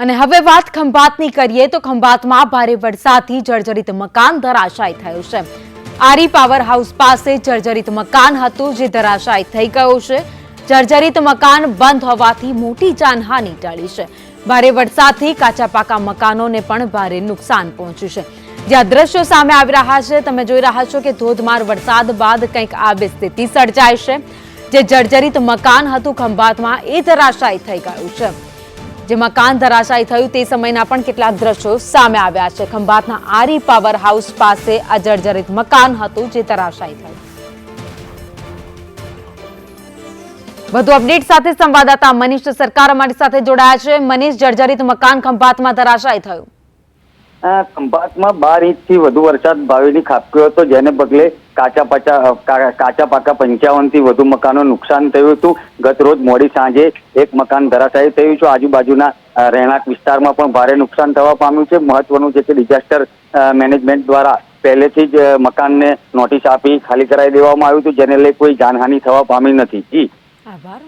અને હવે વાત ખંભાતની કરીએ તો ખંભાતમાં ભારે વરસાદથી જર્જરિત મકાન ધરાશાય થયું છે. આરી પાવર હાઉસ પાસે જર્જરિત મકાન હતું જે ધરાશાય થઈ ગયું છે. જર્જરિત મકાન બંધ હોવાથી મોટી જાનહાનિ ટળી છે. ભારે વરસાદથી કાચા પાકા મકાનોને પણ ભારે નુકસાન પહોંચ્યું છે. જ્યાં દ્રશ્યો સામે આવી રહ્યા છે, તમે જોઈ રહ્યા છો કે ધોધમાર વરસાદ બાદ કંઈક આવી સ્થિતિ સર્જાય છે. જે જર્જરિત મકાન હતું, ખંભાતમાં એ ધરાશાય થઈ ગયું છે. જે કાન ધરાશાયી થયું તે સમયના પણ કેટલાક દ્રશ્યો સામે આવ્યા છે. ખંભાતના આરી પાવર હાઉસ પાસે આ જર્જરિત મકાન હતું જે ધરાશાયી થયું. વધુ અપડેટ સાથે સંવાદદાતા મનીષ સરકાર અમારી સાથે જોડાયા છે. મનીષ, જર્જરિત મકાન ખંભાતમાં ધરાશાયી થયું. ખંભાતમાં બાર ઇંચથી વધુ વરસાદ ભાવેની ખાબક્યો હતો, જેને પગલે કાચા પાચા કાચા પાકા પંચાવનથી વધુ મકાનો નુકસાન થયું હતું. ગત રોજ મોડી સાંજે એક મકાન ધરાશાયી થયું છે. આજુબાજુના રહેણાંક વિસ્તારમાં પણ ભારે નુકસાન થવા પામ્યું છે. મહત્વનું છે કે ડિઝાસ્ટર મેનેજમેન્ટ દ્વારા પહેલેથી જ મકાનને નોટિસ આપી ખાલી કરાવી દેવામાં આવ્યું હતું, જેને લઈ કોઈ જાનહાનિ થવા પામી નથી. જી. આભાર